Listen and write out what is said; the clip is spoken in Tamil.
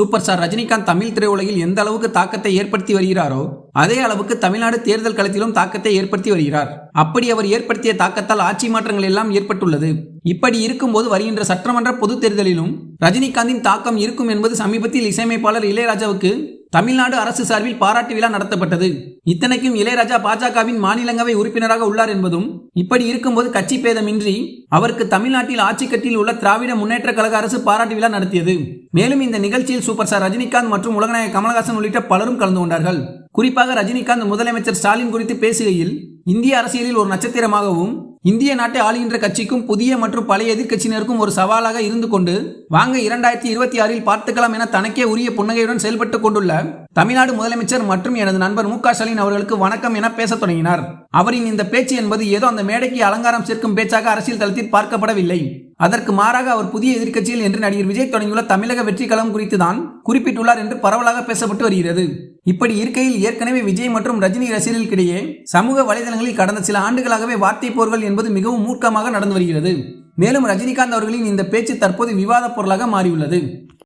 சூப்பர் ஸ்டார் ரஜினிகாந்த் தமிழ் திரையுலகில் எந்த அளவுக்கு தாக்கத்தை ஏற்படுத்தி வருகிறாரோ அதே அளவுக்கு தமிழ்நாடு தேர்தல் களத்திலும் தாக்கத்தை ஏற்படுத்தி வருகிறார். அப்படி அவர் ஏற்படுத்திய தாக்கத்தால் ஆட்சி மாற்றங்கள் எல்லாம் ஏற்பட்டுள்ளது. இப்படி இருக்கும்போது வருகின்ற சட்டமன்ற பொதுத் தேர்தலிலும் ரஜினிகாந்தின் தாக்கம் இருக்கும் என்பது சமீபத்தில் இசையமைப்பாளர் இளையராஜாவுக்கு தமிழ்நாடு அரசு சார்பில் பாராட்டு விழா நடத்தப்பட்டது. இத்தனைக்கும் இளையராஜா பாஜகவின் மாநிலங்களவை உறுப்பினராக உள்ளார் என்பதும் இப்படி இருக்கும்போது கட்சி பேதமின்றி அவருக்கு தமிழ்நாட்டில் ஆட்சி கட்டில் உள்ள திராவிட முன்னேற்ற கழக அரசு பாராட்டு விழா நடத்தியது. மேலும் இந்த நிகழ்ச்சியில் சூப்பர் ஸ்டார் ரஜினிகாந்த் மற்றும் உலகநாயக கமலஹாசன் உள்ளிட்ட பலரும் கலந்து கொண்டார்கள். குறிப்பாக ரஜினிகாந்த் முதலமைச்சர் ஸ்டாலின் குறித்து பேசுகையில் இந்திய அரசியலில் ஒரு நட்சத்திரமாகவும் இந்திய நாட்டை ஆளுகின்ற கட்சிக்கும் புதிய மற்றும் பழைய எதிர்க்கட்சியினருக்கும் ஒரு சவாலாக இருந்து கொண்டு வாங்க இரண்டாயிரத்தி இருபத்தி ஆறில் பார்த்துக்கலாம் என தனக்கே உரிய புன்னகையுடன் செயல்பட்டு கொண்டுள்ள தமிழ்நாடு முதலமைச்சர் மற்றும் எனது நண்பர் மு ஸ்டாலின் அவர்களுக்கு வணக்கம் என பேசத் தொடங்கினார். அவரின் இந்த பேச்சு என்பது ஏதோ அந்த மேடைக்கு அலங்காரம் சேர்க்கும் பேச்சாக அரசியல் தளத்தில் பார்க்கப்படவில்லை. அதற்கு மாறாக அவர் புதிய எதிர்க்கட்சியில் என்று நடிகர் விஜய் தொடங்கியுள்ள தமிழக வெற்றிகளம் குறித்து தான் குறிப்பிட்டுள்ளார் என்று பரவலாக பேசப்பட்டு வருகிறது. இப்படி இருக்கையில் ஏற்கனவே விஜய் மற்றும் ரஜினி ரசிகர்களுக்கிடையே சமூக வலைதளங்களில் கடந்த சில ஆண்டுகளாகவே வார்த்தை போர்கள் என்பது மிகவும் மூர்க்கமாக நடந்து வருகிறது. மேலும் ரஜினிகாந்த் அவர்களின் இந்த பேச்சு தற்போது விவாத பொருளாக மாறியுள்ளது.